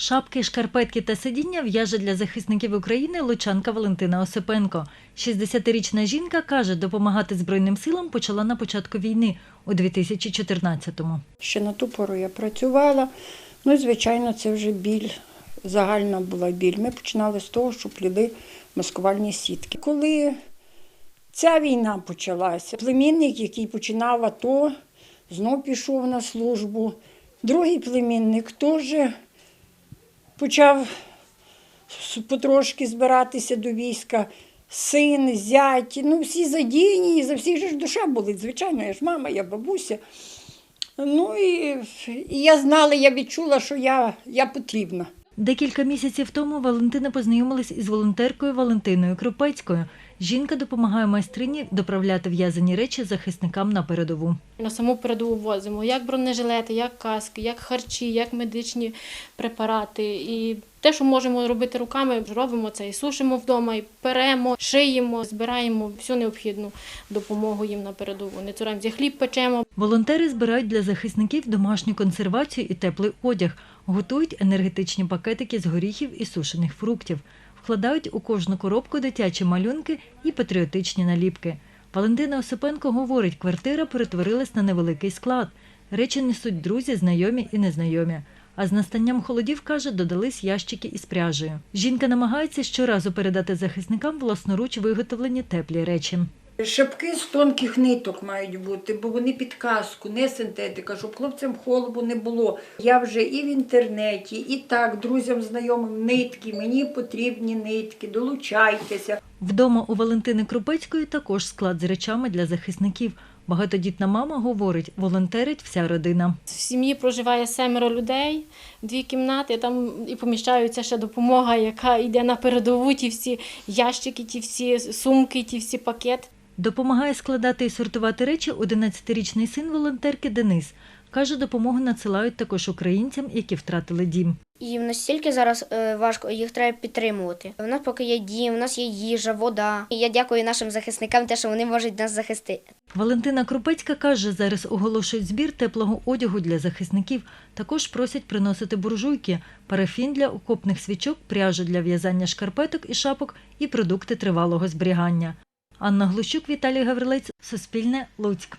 Шапки, шкарпетки та сидіння в'яже для захисників України лучанка Валентина Осипенко. 60-річна жінка каже, допомагати Збройним силам почала на початку війни у 2014-му. Ще на ту пору я працювала. Ну і, звичайно, це вже біль. Загальна була біль. Ми починали з того, що пліли маскувальні сітки. Коли ця війна почалася, племінник, який починав АТО, знов пішов на службу. Другий племінник теж почав потрошки збиратися до війська. Син, зять, ну всі задіяні, за всіх ж душа болить. Звичайно, я ж мама, я бабуся. Ну і, і я знала, я відчула, що я, я потрібна. Декілька місяців тому Валентина познайомилась із волонтеркою Валентиною Крупецькою. Жінка допомагає майстрині доправляти в'язані речі захисникам на передову. На саму передову возимо як бронежилети, як каски, як харчі, як медичні препарати. І те, що можемо робити руками, робимо це і сушимо вдома, і перемо, шиємо, збираємо всю необхідну допомогу їм на передову. Не цураємося, хліб печемо, Волонтери збирають для захисників домашню консервацію і теплий одяг, готують енергетичні пакетики з горіхів і сушених фруктів, вкладають у кожну коробку дитячі малюнки і патріотичні наліпки. Валентина Осипенко говорить, квартира перетворилась на невеликий склад. Речі несуть друзі, знайомі і незнайомі. А з настанням холодів, каже, додались ящики із пряжею. Жінка намагається щоразу передати захисникам власноруч виготовлені теплі речі. Шапки з тонких ниток мають бути, бо вони під каску, не синтетика, щоб хлопцям холоду не було. Я вже і в інтернеті, і так, друзям, знайомим нитки, мені потрібні нитки, долучайтеся. Вдома у Валентини Крупецької також склад з речами для захисників. Багатодітна мама говорить, волонтерить вся родина. В сім'ї проживає семеро людей, дві кімнати, там і поміщаються ще допомога, яка йде на передову, ті всі ящики, ті всі сумки, ті всі пакети. Допомагає складати і сортувати речі 11-річний син волонтерки Денис. Каже, допомогу надсилають також українцям, які втратили дім. І настільки зараз е, важко, їх треба підтримувати. У нас поки є дім, у нас є їжа, вода. І я дякую нашим захисникам, те, що вони можуть нас захистити. Валентина Крупецька каже, зараз оголошують збір теплого одягу для захисників. Також просять приносити буржуйки, парафін для окопних свічок, пряжу для в'язання шкарпеток і шапок і продукти тривалого зберігання. Анна Глущук, Віталій Гаврилець, Суспільне, Луцьк.